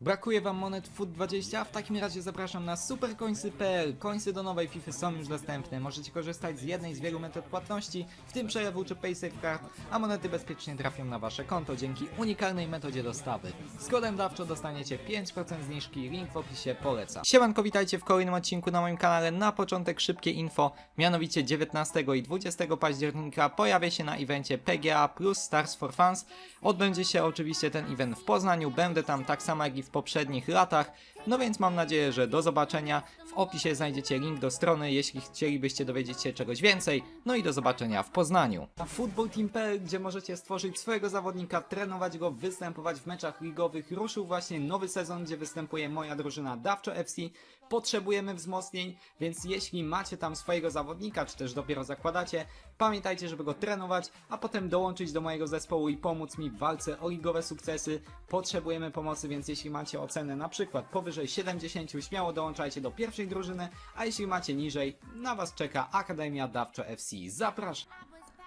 Brakuje wam monet FUT20? W takim razie zapraszam na supercoinsy.pl. Coinsy do nowej FIFA są już dostępne. Możecie korzystać z jednej z wielu metod płatności, w tym przejawu czy PaySafeCard, a monety bezpiecznie trafią na wasze konto dzięki unikalnej metodzie dostawy. Z kodem dawczo dostaniecie 5% zniżki, link w opisie poleca. Siemanko, witajcie w kolejnym odcinku na moim kanale. Na początek szybkie info, mianowicie 19 i 20 października pojawia się na evencie PGA plus Stars for Fans. Odbędzie się oczywiście ten event w Poznaniu, będę tam tak samo jak i w poprzednich latach, no więc mam nadzieję, że do zobaczenia. W opisie znajdziecie link do strony, jeśli chcielibyście dowiedzieć się czegoś więcej, no i do zobaczenia w Poznaniu. Na footballteam.pl, gdzie możecie stworzyć swojego zawodnika, trenować go, występować w meczach ligowych, ruszył właśnie nowy sezon, gdzie występuje moja drużyna Dawczo FC. Potrzebujemy wzmocnień, więc jeśli macie tam swojego zawodnika, czy też dopiero zakładacie, pamiętajcie, żeby go trenować, a potem dołączyć do mojego zespołu i pomóc mi w walce o ligowe sukcesy. Potrzebujemy pomocy, więc jeśli macie ocenę na przykład powyżej 70, śmiało dołączajcie do pierwszej drużyny, a jeśli macie niżej, na Was czeka Akademia Dawczo FC. Zapraszam!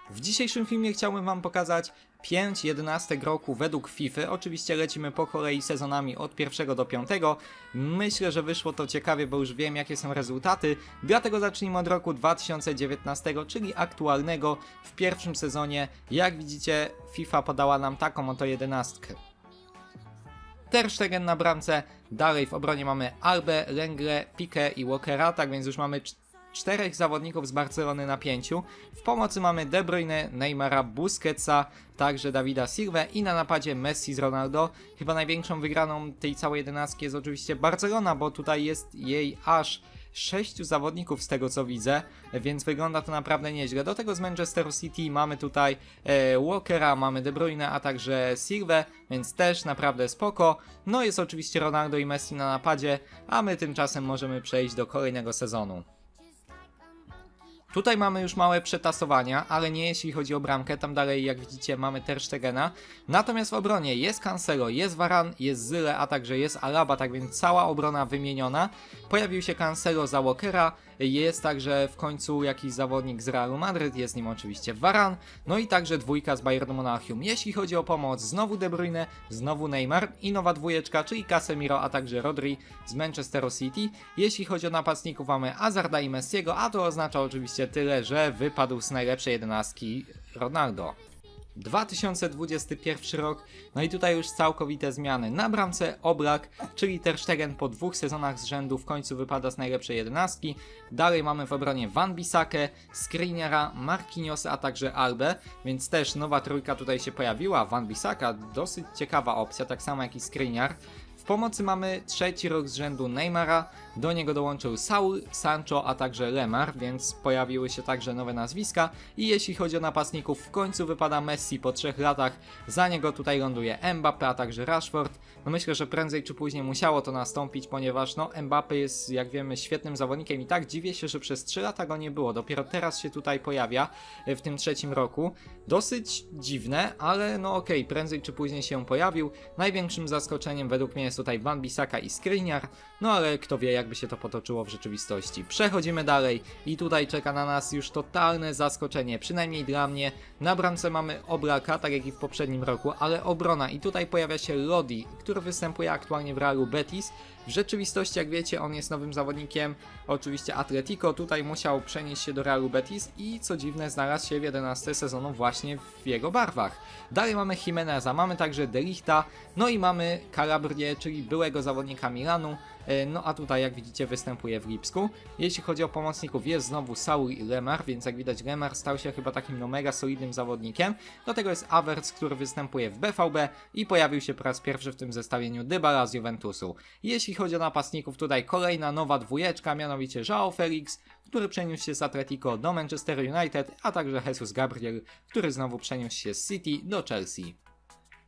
W dzisiejszym filmie chciałbym Wam pokazać 5 jedenastek roku według FIFA. Oczywiście lecimy po kolei sezonami od pierwszego do piątego. Myślę, że wyszło to ciekawie, bo już wiem jakie są rezultaty. Dlatego zacznijmy od roku 2019, czyli aktualnego w pierwszym sezonie. Jak widzicie, FIFA podała nam taką oto jedenastkę. Ter Stegen na bramce, dalej w obronie mamy Albę, Lengle, Pique i Walkera, tak więc już mamy cz- czterech zawodników z Barcelony na pięciu. W pomocy mamy De Bruyne, Neymara, Busquetsa, także Davida Silva i na napadzie Messi z Ronaldo. Chyba największą wygraną tej całej jedenastki jest oczywiście Barcelona, bo tutaj jest jej aż sześciu zawodników z tego co widzę, więc wygląda to naprawdę nieźle. Do tego z Manchester City mamy tutaj e, Walkera, mamy De Bruyne, a także Silva, więc też naprawdę spoko. No jest oczywiście Ronaldo i Messi na napadzie, a my tymczasem możemy przejść do kolejnego sezonu. Tutaj mamy już małe przetasowania, ale nie jeśli chodzi o bramkę, tam dalej jak widzicie mamy Ter Stegena. Natomiast w obronie jest Cancelo, jest Varan, jest Zyle, a także jest Alaba, tak więc cała obrona wymieniona. Pojawił się Cancelo za Walkera, jest także w końcu jakiś zawodnik z Realu Madryt, jest nim oczywiście Varan, no i także dwójka z Bayernu Monachium. Jeśli chodzi o pomoc, znowu De Bruyne, znowu Neymar i nowa dwójeczka, czyli Casemiro, a także Rodri z Manchesteru City. Jeśli chodzi o napastników, mamy Azarda i Messiego, a to oznacza oczywiście tyle, że wypadł z najlepszej jedenastki Ronaldo. 2021 rok, no i tutaj już całkowite zmiany. Na bramce Oblak, czyli Ter Stegen po dwóch sezonach z rzędu w końcu wypada z najlepszej jedenastki. Dalej mamy w obronie Van Bissakę, Skriniara, Marquinhosa, a także Albę, więc też nowa trójka tutaj się pojawiła. Van Bissaka, dosyć ciekawa opcja, tak samo jak i Skriniar. W pomocy mamy trzeci rok z rzędu Neymara, do niego dołączył Saul, Sancho, a także Lemar, więc pojawiły się także nowe nazwiska. I jeśli chodzi o napastników, w końcu wypada Messi po trzech latach, za niego tutaj ląduje Mbappe, a także Rashford. No myślę, że prędzej czy później musiało to nastąpić, ponieważ no Mbappe jest, jak wiemy, świetnym zawodnikiem i tak dziwię się, że przez 3 lata go nie było. Dopiero teraz się tutaj pojawia e, w tym trzecim roku. Dosyć dziwne, ale no okej, prędzej czy później się pojawił. Największym zaskoczeniem według mnie jest tutaj Van Bissaka i Skriniar, no ale kto wie jakby się to potoczyło w rzeczywistości. Przechodzimy dalej i tutaj czeka na nas już totalne zaskoczenie, przynajmniej dla mnie. Na bramce mamy Oblaka, tak jak i w poprzednim roku, ale obrona i tutaj pojawia się Lodi, który występuje aktualnie w Realu Betis. W rzeczywistości, jak wiecie, on jest nowym zawodnikiem, oczywiście Atletico, tutaj musiał przenieść się do Realu Betis i co dziwne znalazł się w 11 sezonu właśnie w jego barwach. Dalej mamy Jimeneza, mamy także Delichta, no i mamy Calabrię, czyli byłego zawodnika Milanu, no a tutaj jak widzicie występuje w Lipsku. Jeśli chodzi o pomocników jest znowu Saul i Lemar, więc jak widać Lemar stał się chyba takim no mega solidnym zawodnikiem. Do tego jest Averts, który występuje w BVB i pojawił się po raz pierwszy w tym zestawieniu Dybala z Juventusu. Jeśli chodzi o napastników tutaj kolejna nowa dwójeczka, mianowicie João Felix, który przeniósł się z Atletico do Manchester United, a także Jesus Gabriel, który znowu przeniósł się z City do Chelsea.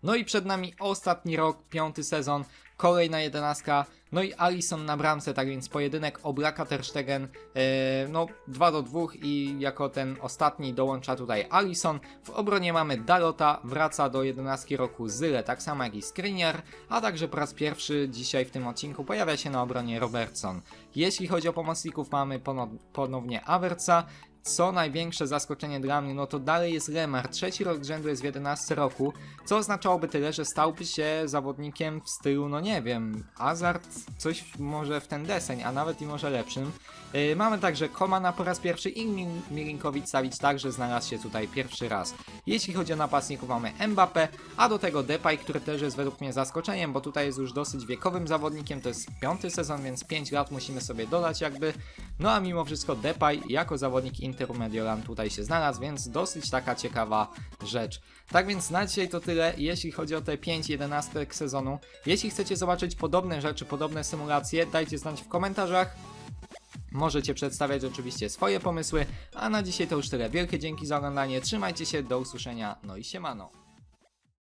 No i przed nami ostatni rok, piąty sezon, kolejna jedenastka, no i Alisson na bramce, tak więc pojedynek Oblaka Ter Stegen, e, no 2 do 2 i jako ten ostatni dołącza tutaj Alisson. W obronie mamy Dalota, wraca do jedenastki roku Zyle, tak samo jak i Skriniar, a także po raz pierwszy dzisiaj w tym odcinku pojawia się na obronie Robertson. Jeśli chodzi o pomocników mamy pono- ponownie Averca, co największe zaskoczenie dla mnie, no to dalej jest Lemar. Trzeci rok rzędu jest w 11 roku, co oznaczałoby tyle, że stałby się zawodnikiem w stylu, no nie wiem, Hazard, coś może w ten deseń, a nawet i może lepszym. Yy, mamy także Komana po raz pierwszy i Mil- Milinkowicz Savic także znalazł się tutaj pierwszy raz. Jeśli chodzi o napastników mamy Mbappé, a do tego Depay, który też jest według mnie zaskoczeniem, bo tutaj jest już dosyć wiekowym zawodnikiem, to jest piąty sezon, więc 5 lat musimy sobie dodać jakby. No a mimo wszystko Depay jako zawodnik Interu Mediolan tutaj się znalazł, więc dosyć taka ciekawa rzecz. Tak więc na dzisiaj to tyle, jeśli chodzi o te 5 jedenastek sezonu. Jeśli chcecie zobaczyć podobne rzeczy, podobne symulacje, dajcie znać w komentarzach. Możecie przedstawiać oczywiście swoje pomysły, a na dzisiaj to już tyle. Wielkie dzięki za oglądanie, trzymajcie się, do usłyszenia, no i siemano.